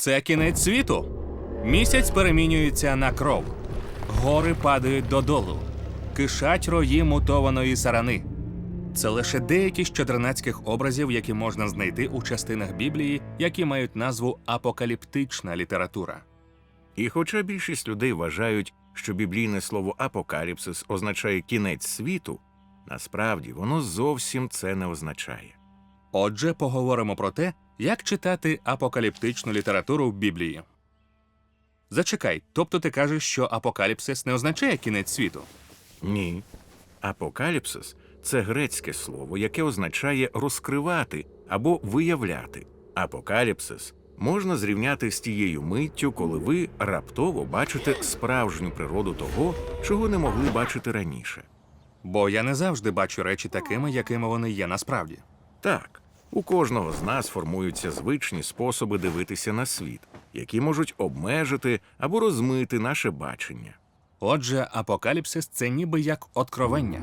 Це кінець світу. Місяць перемінюється на кров. Гори падають додолу. Кишать рої мутованої сарани. Це лише деякі з чотирнацьких образів, які можна знайти у частинах Біблії, які мають назву апокаліптична література. І хоча більшість людей вважають, що біблійне слово апокаліпсис означає кінець світу, насправді воно зовсім це не означає. Отже, поговоримо про те, як читати апокаліптичну літературу в Біблії. Зачекай, тобто ти кажеш, що апокаліпсис не означає кінець світу? Ні. Апокаліпсис це грецьке слово, яке означає розкривати або виявляти. Апокаліпсис можна зрівняти з тією миттю, коли ви раптово бачите справжню природу того, чого не могли бачити раніше. Бо я не завжди бачу речі такими, якими вони є насправді. Так, у кожного з нас формуються звичні способи дивитися на світ, які можуть обмежити або розмити наше бачення. Отже, апокаліпсис це ніби як откровення.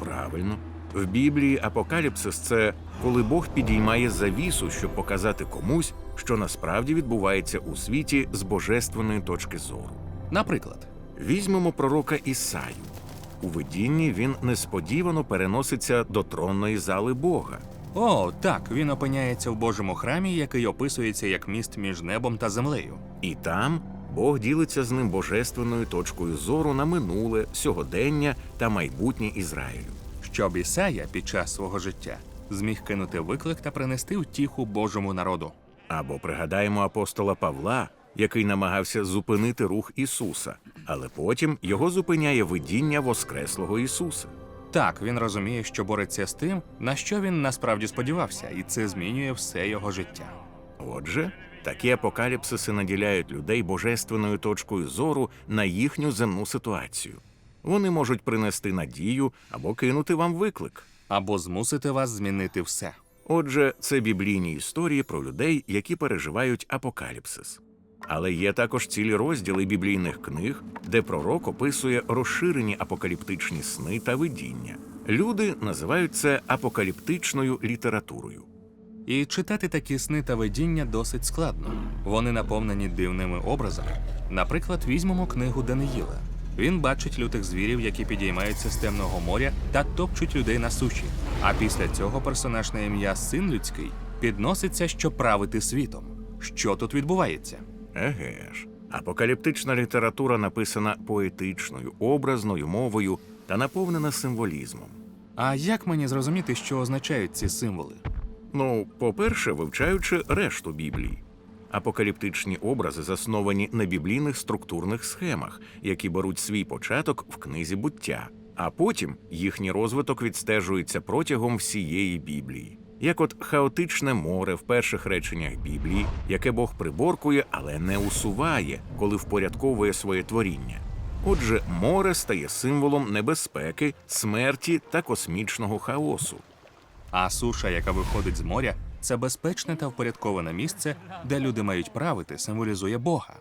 Правильно. В Біблії апокаліпсис це коли Бог підіймає завісу, щоб показати комусь, що насправді відбувається у світі з божественної точки зору. Наприклад, Візьмемо пророка Ісаю. У видінні він несподівано переноситься до тронної зали Бога. О, так, він опиняється в Божому храмі, який описується як міст між небом та землею. І там Бог ділиться з ним божественною точкою зору на минуле, сьогодення та майбутнє Ізраїлю. Щоб Ісая під час свого життя зміг кинути виклик та принести втіху Божому народу. Або пригадаємо апостола Павла, який намагався зупинити рух Ісуса, але потім його зупиняє видіння Воскреслого Ісуса. Так, він розуміє, що бореться з тим, на що він насправді сподівався, і це змінює все його життя. Отже, такі апокаліпсиси наділяють людей божественною точкою зору на їхню земну ситуацію. Вони можуть принести надію або кинути вам виклик. Або змусити вас змінити все. Отже, це біблійні історії про людей, які переживають апокаліпсис. Але є також цілі розділи біблійних книг, де пророк описує розширені апокаліптичні сни та видіння. Люди називають це апокаліптичною літературою. І читати такі сни та видіння досить складно. Вони наповнені дивними образами. Наприклад, візьмемо книгу Даниїла. Він бачить лютих звірів, які підіймаються з темного моря та топчуть людей на суші. А після цього персонаж на ім'я Син Людський підноситься, щоб правити світом. Що тут відбувається? Еге ж, апокаліптична література написана поетичною, образною мовою та наповнена символізмом. А як мені зрозуміти, що означають ці символи? Ну, по-перше, вивчаючи решту Біблії. Апокаліптичні образи засновані на біблійних структурних схемах, які беруть свій початок в книзі буття, а потім їхній розвиток відстежується протягом всієї Біблії. Як от хаотичне море в перших реченнях Біблії, яке Бог приборкує, але не усуває, коли впорядковує своє творіння. Отже, море стає символом небезпеки, смерті та космічного хаосу. А суша, яка виходить з моря, це безпечне та впорядковане місце, де люди мають правити, символізує Бога.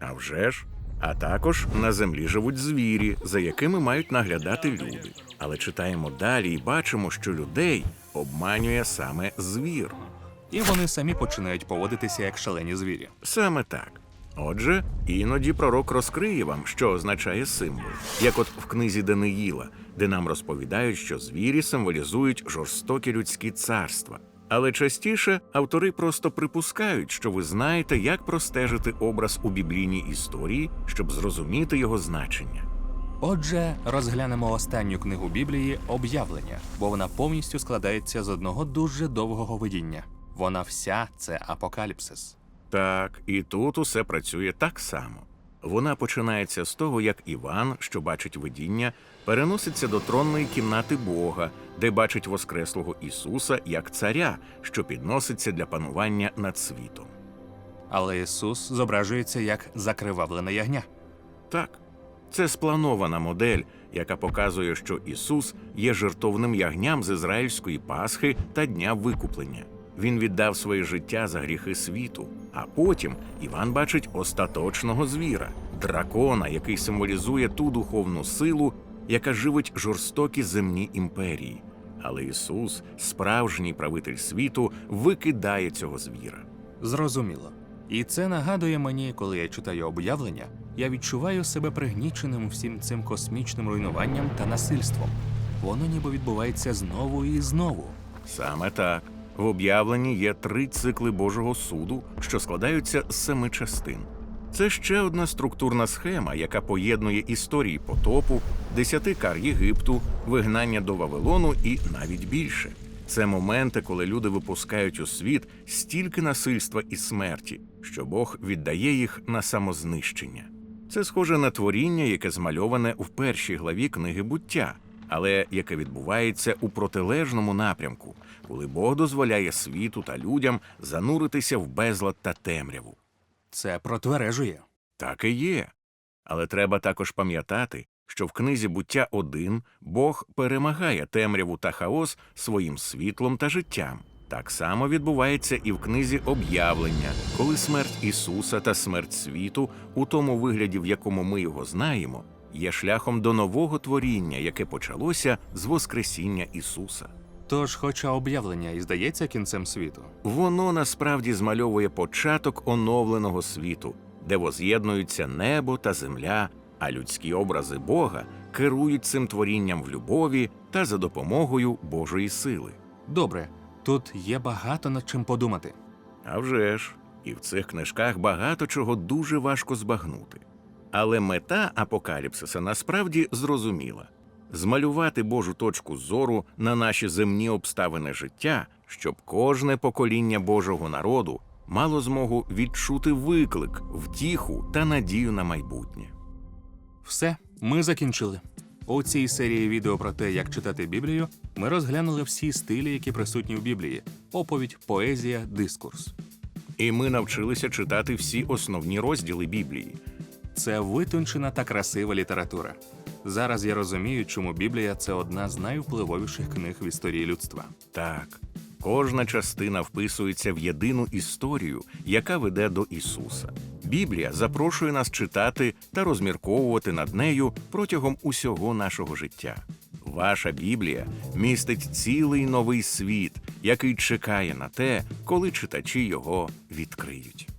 А вже ж. А також на землі живуть звірі, за якими мають наглядати люди. Але читаємо далі і бачимо, що людей обманює саме звір. І вони самі починають поводитися як шалені звірі. Саме так. Отже, іноді пророк розкриє вам, що означає символ, як от в книзі Даниїла, де нам розповідають, що звірі символізують жорстокі людські царства. Але частіше автори просто припускають, що ви знаєте, як простежити образ у біблійній історії, щоб зрозуміти його значення. Отже, розглянемо останню книгу Біблії об'явлення, бо вона повністю складається з одного дуже довгого видіння. Вона вся це апокаліпсис. Так, і тут усе працює так само. Вона починається з того, як Іван, що бачить видіння, переноситься до тронної кімнати Бога, де бачить Воскреслого Ісуса як царя, що підноситься для панування над світом. Але Ісус зображується як закривавлене ягня. Так, це спланована модель, яка показує, що Ісус є жертовним ягням з ізраїльської Пасхи та Дня Викуплення. Він віддав своє життя за гріхи світу. А потім Іван бачить остаточного звіра, дракона, який символізує ту духовну силу, яка живить жорстокі земні імперії. Але Ісус, справжній правитель світу, викидає цього звіра. Зрозуміло. І це нагадує мені, коли я читаю об'явлення, я відчуваю себе пригніченим всім цим космічним руйнуванням та насильством. Воно ніби відбувається знову і знову. Саме так. В об'явленні є три цикли Божого суду, що складаються з семи частин. Це ще одна структурна схема, яка поєднує історії потопу, десяти кар Єгипту, вигнання до Вавилону і навіть більше. Це моменти, коли люди випускають у світ стільки насильства і смерті, що Бог віддає їх на самознищення. Це схоже на творіння, яке змальоване в першій главі книги буття, але яке відбувається у протилежному напрямку, коли Бог дозволяє світу та людям зануритися в безлад та темряву. Це протвережує. Так і є. Але треба також пам'ятати, що в книзі буття 1 Бог перемагає темряву та хаос своїм світлом та життям. Так само відбувається і в книзі об'явлення, коли смерть Ісуса та смерть світу, у тому вигляді, в якому ми його знаємо, є шляхом до нового творіння, яке почалося з Воскресіння Ісуса. Тож, хоча об'явлення і здається кінцем світу, Воно насправді змальовує початок оновленого світу, де воз'єднуються небо та земля, а людські образи Бога керують цим творінням в любові та за допомогою Божої сили. добре, тут є багато над чим подумати. А вже ж, і в цих книжках багато чого дуже важко збагнути. Але мета апокаліпсиса насправді зрозуміла змалювати Божу точку зору на наші земні обставини життя, щоб кожне покоління Божого народу мало змогу відчути виклик, втіху та надію на майбутнє. Все, ми закінчили. У цій серії відео про те, як читати Біблію, ми розглянули всі стилі, які присутні в Біблії: оповідь, поезія, дискурс. І ми навчилися читати всі основні розділи Біблії. Це витончена та красива література. Зараз я розумію, чому Біблія це одна з найвпливовіших книг в історії людства. Так, кожна частина вписується в єдину історію, яка веде до Ісуса. Біблія запрошує нас читати та розмірковувати над нею протягом усього нашого життя. Ваша Біблія містить цілий новий світ, який чекає на те, коли читачі його відкриють.